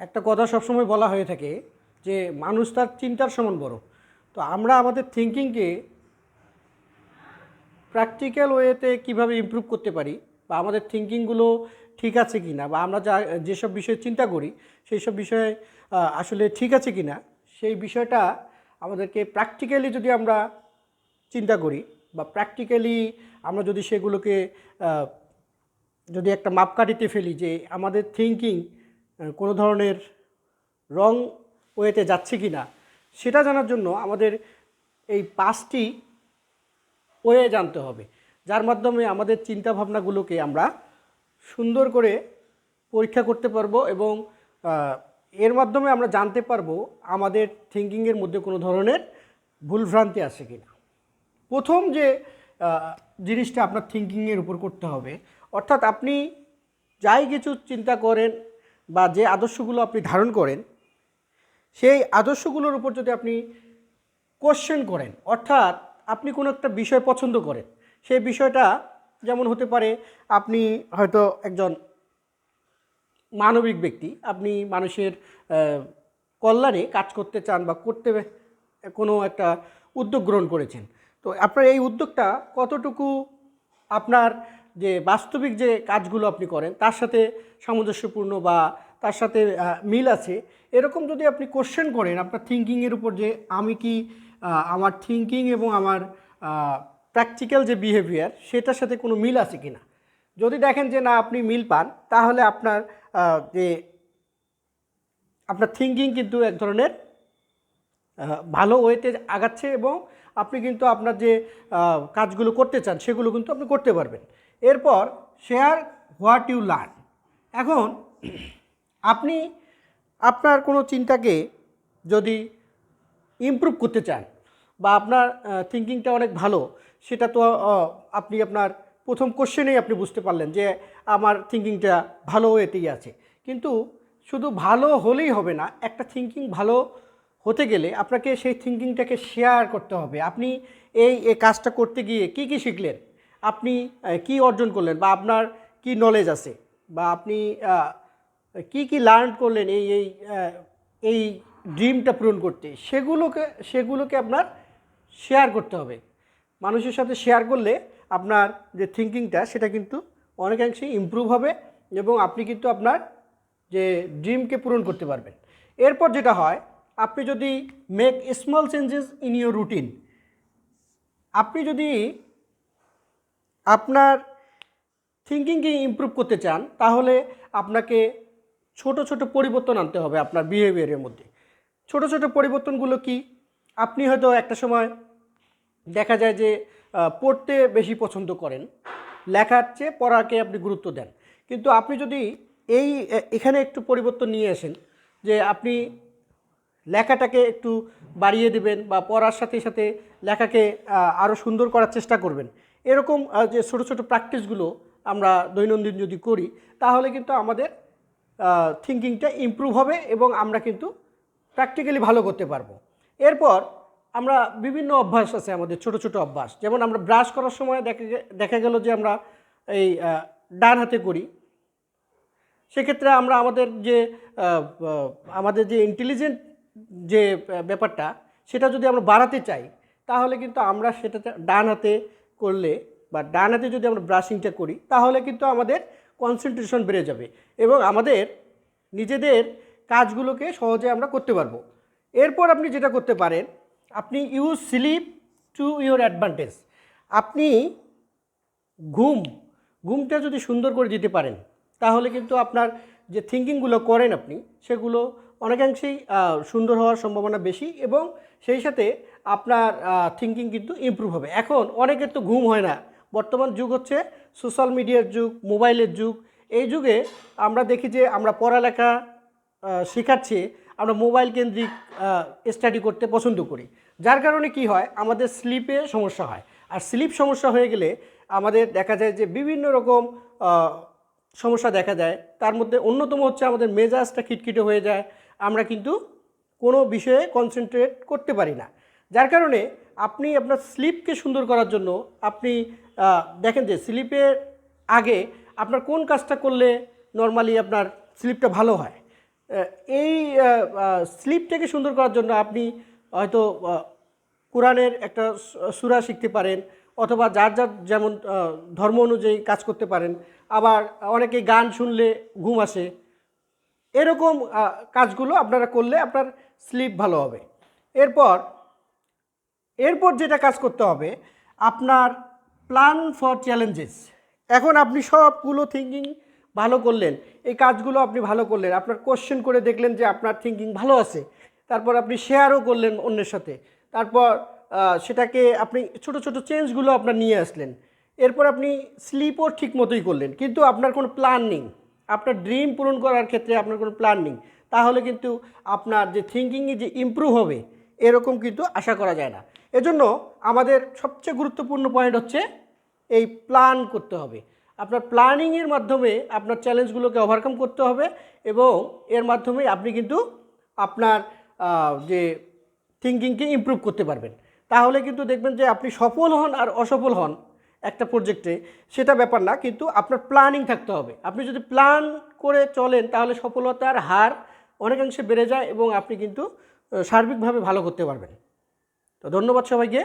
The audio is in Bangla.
একটা কথা সবসময় বলা হয়ে থাকে যে মানুষ তার চিন্তার সমান বড়। তো আমরা আমাদের থিঙ্কিংকে প্র্যাকটিক্যাল ওয়েতে কীভাবে ইমপ্রুভ করতে পারি বা আমাদের থিঙ্কিংগুলো ঠিক আছে কি না বা আমরা যা, যেসব বিষয়ে চিন্তা করি সেই সব বিষয়ে আসলে ঠিক আছে কি না সেই বিষয়টা আমাদেরকে প্র্যাকটিক্যালি যদি আমরা চিন্তা করি বা প্র্যাকটিক্যালি আমরা যদি সেগুলোকে যদি একটা মাপকাঠিতে ফেলি যে আমাদের থিঙ্কিং কোনো ধরনের রং ওয়েতে যাচ্ছে কি না, সেটা জানার জন্য আমাদের এই পাঁচটি ওয়ে জানতে হবে। যার মাধ্যমে আমাদের চিন্তা ভাবনাগুলোকে আমরা সুন্দর করে পরীক্ষা করতে পারব এবং এর মাধ্যমে আমরা জানতে পারব আমাদের থিঙ্কিংয়ের মধ্যে কোনো ধরনের ভুলভ্রান্তি আছে কি না। প্রথম যে জিনিসটা আপনার থিঙ্কিংয়ের উপর করতে হবে, অর্থাৎ আপনি যাই কিছু চিন্তা করেন বা যে আদর্শগুলো আপনি ধারণ করেন, সেই আদর্শগুলোর উপর যদি আপনি কোশ্চেন করেন, অর্থাৎ আপনি কোনো একটা বিষয় পছন্দ করেন, সেই বিষয়টা যেমন হতে পারে আপনি হয়তো একজন মানবিক ব্যক্তি, আপনি মানুষের কল্যাণে কাজ করতে চান বা করতে কোনো একটা উদ্যোগ গ্রহণ করেছেন, তো আপনার এই উদ্যোগটা কতটুকু আপনার যে বাস্তবিক যে কাজগুলো আপনি করেন, তার সাথে সামঞ্জস্যপূর্ণ বা তার সাথে মিল আছে, এরকম যদি আপনি কোশ্চেন করেন, আপনার থিঙ্কিংয়ের উপর যে আমি কি আমার থিঙ্কিং এবং আমার প্র্যাকটিক্যাল যে বিহেভিয়ার সেটার সাথে কোনো মিল আছে কি না যদি দেখেন যে না, আপনি মিল পান, তাহলে আপনার যে আপনার থিঙ্কিং কিন্তু এক ধরনের ভালো ওয়েতে আগাচ্ছে এবং আপনি কিন্তু আপনার যে কাজগুলো করতে চান, সেগুলো কিন্তু আপনি করতে পারবেন। এরপর শেয়ার হোয়াট ইউ লার্ন এখন আপনি আপনার কোনো চিন্তাকে যদি ইমপ্রুভ করতে চান বা আপনার থিঙ্কিংটা অনেক ভালো, সেটা তো আপনি আপনার প্রথম কোশ্চেনেই আপনি বুঝতে পারলেন যে আমার থিঙ্কিংটা ভালো এতেই আছে। কিন্তু শুধু ভালো হলেই হবে না, একটা থিঙ্কিং ভালো হতে গেলে আপনাকে সেই থিঙ্কিংটাকে শেয়ার করতে হবে। আপনি এই কাজটা করতে গিয়ে কি কি শিখলেন? আপনি কি অর্জন করলেন বা আপনার কি নলেজ আছে বা আপনি কি কি লার্ন করলেন এই এই এই ড্রিমটা পূরণ করতে? সেগুলোকে সেগুলোকে আপনার শেয়ার করতে হবে। মানুষের সাথে শেয়ার করলে আপনার যে থিঙ্কিংটা সেটা কিন্তু অনেকাংশেই ইমপ্রুভ হবে এবং আপনি কিন্তু আপনার যে ড্রিমকে পূরণ করতে পারবেন। এরপর যেটা হয়, আপনি যদি make small changes in your routine আপনি যদি আপনার থিঙ্কিংকে ইমপ্রুভ করতে চান, তাহলে আপনাকে ছোট ছোট পরিবর্তন আনতে হবে আপনার বিহেভিয়ারের মধ্যে। ছোট ছোট পরিবর্তনগুলো কি? আপনি হয়তো একটা সময় দেখা যায় যে পড়তে বেশি পছন্দ করেন, লেখার চেয়ে পড়াকে আপনি গুরুত্ব দেন। কিন্তু আপনি যদি এই এখানে একটু পরিবর্তন নিয়ে আসেন, যে আপনি লেখাটাকে একটু বাড়িয়ে দেবেন বা পড়ার সাথে সাথে লেখাকে আরও সুন্দর করার চেষ্টা করবেন এরকম যে ছোট ছোট প্র্যাকটিসগুলো আমরা দৈনন্দিন যদি করি, তাহলে কিন্তু আমাদের থিঙ্কিংটা ইমপ্রুভ হবে এবং আমরা কিন্তু প্র্যাকটিক্যালি ভালো করতে পারব। এরপর আমরা বিভিন্ন অভ্যাস আছে আমাদের, ছোট ছোট অভ্যাস। যেমন আমরা ব্রাশ করার সময় দেখা দেখা গেল যে আমরা এই ডান হাতে করি। সেক্ষেত্রে আমরা আমাদের যে আমাদের যে ইন্টেলিজেন্ট যে ব্যাপারটা, সেটা যদি আমরা বাড়াতে চাই, তাহলে কিন্তু আমরা সেটাতে, ডান হাতে করলে বা ডান হাতে যদি আমরা ব্রাশিংটা করি, তাহলে কিন্তু আমাদের কনসেন্ট্রেশন বেড়ে যাবে এবং আমাদের নিজেদের কাজগুলোকে সহজে আমরা করতে পারব। এরপর আপনি যেটা করতে পারেন, আপনি use sleep to your advantage আপনি ঘুম, ঘুমটা যদি সুন্দর করে দিতে পারেন, তাহলে কিন্তু আপনার যে থিঙ্কিংগুলো করেন আপনি, সেগুলো অনেকাংশেই সুন্দর হওয়ার সম্ভাবনা বেশি এবং সেই সাথে আপনার থিঙ্কিং কিন্তু ইমপ্রুভ হবে। এখন অনেকের তো ঘুম হয় না। বর্তমান যুগ হচ্ছে সোশ্যাল মিডিয়ার যুগ মোবাইলের যুগ। এই যুগে আমরা দেখি যে আমরা পড়ালেখা শেখাচ্ছি, আমরা মোবাইল কেন্দ্রিক স্টাডি করতে পছন্দ করি। যার কারণে কি হয়, আমাদের স্লিপে সমস্যা হয়। আর স্লিপ সমস্যা হয়ে গেলে আমাদের দেখা যায় যে বিভিন্ন রকম সমস্যা দেখা যায় তার মধ্যে অন্যতম হচ্ছে আমাদের মেজাজটা খিটখিটে হয়ে যায়। আমরা কিন্তু কোনো বিষয়ে কনসেন্ট্রেট করতে পারি না। যার কারণে আপনি আপনার স্লিপকে সুন্দর করার জন্য আপনি দেখেন যে স্লিপের আগে আপনার কোন কাজটা করলে নর্মালি আপনার স্লিপটা ভালো হয়। এই স্লিপটাকে সুন্দর করার জন্য আপনি হয়তো কোরআনের একটা সুরা শিখতে পারেন অথবা যার যার যেমন ধর্ম অনুযায়ী কাজ করতে পারেন। আবার অনেকে গান শুনলে ঘুম আসে। এরকম কাজগুলো আপনারা করলে আপনার স্লিপ ভালো হবে। এরপর এরপর যেটা কাজ করতে হবে, আপনার প্ল্যান ফর চ্যালেঞ্জেস এখন আপনি সবগুলো থিঙ্কিং ভালো করলেন, এই কাজগুলো আপনি ভালো করলেন, আপনার কোশ্চেন করে দেখলেন যে আপনার থিঙ্কিং ভালো আছে, তারপর আপনি শেয়ারও করলেন অন্যের সাথে, তারপর সেটাকে আপনি ছোট ছোট চেঞ্জগুলো আপনার নিয়ে আসলেন, এরপর আপনি স্লিপও ঠিক মতোই করলেন, কিন্তু আপনার কোনো প্ল্যান নেই, আপনার ড্রিম পূরণ করার ক্ষেত্রে আপনার কোনো প্ল্যান নেই, তাহলে কিন্তু আপনার যে থিঙ্কিংয়ে যে ইমপ্রুভ হবে, এরকম কিন্তু আশা করা যায় না। এজন্য আমাদের সবচেয়ে গুরুত্বপূর্ণ পয়েন্ট হচ্ছে এই প্ল্যান করতে হবে। আপনার প্ল্যানিংয়ের মাধ্যমে আপনার চ্যালেঞ্জগুলোকে ওভারকাম করতে হবে এবং এর মাধ্যমে আপনি কিন্তু আপনার যে থিঙ্কিংকে ইমপ্রুভ করতে পারবেন। তাহলে কিন্তু দেখবেন যে আপনি সফল হন আর অসফল হন একটা প্রজেক্টে সেটা ব্যাপার না, কিন্তু আপনার প্ল্যানিং থাকতে হবে। আপনি যদি প্ল্যান করে চলেন, তাহলে সফলতার হার অনেকাংশে বেড়ে যায় এবং আপনি কিন্তু সার্বিকভাবে ভালো করতে পারবেন। তো ধন্যবাদ সবাইকে।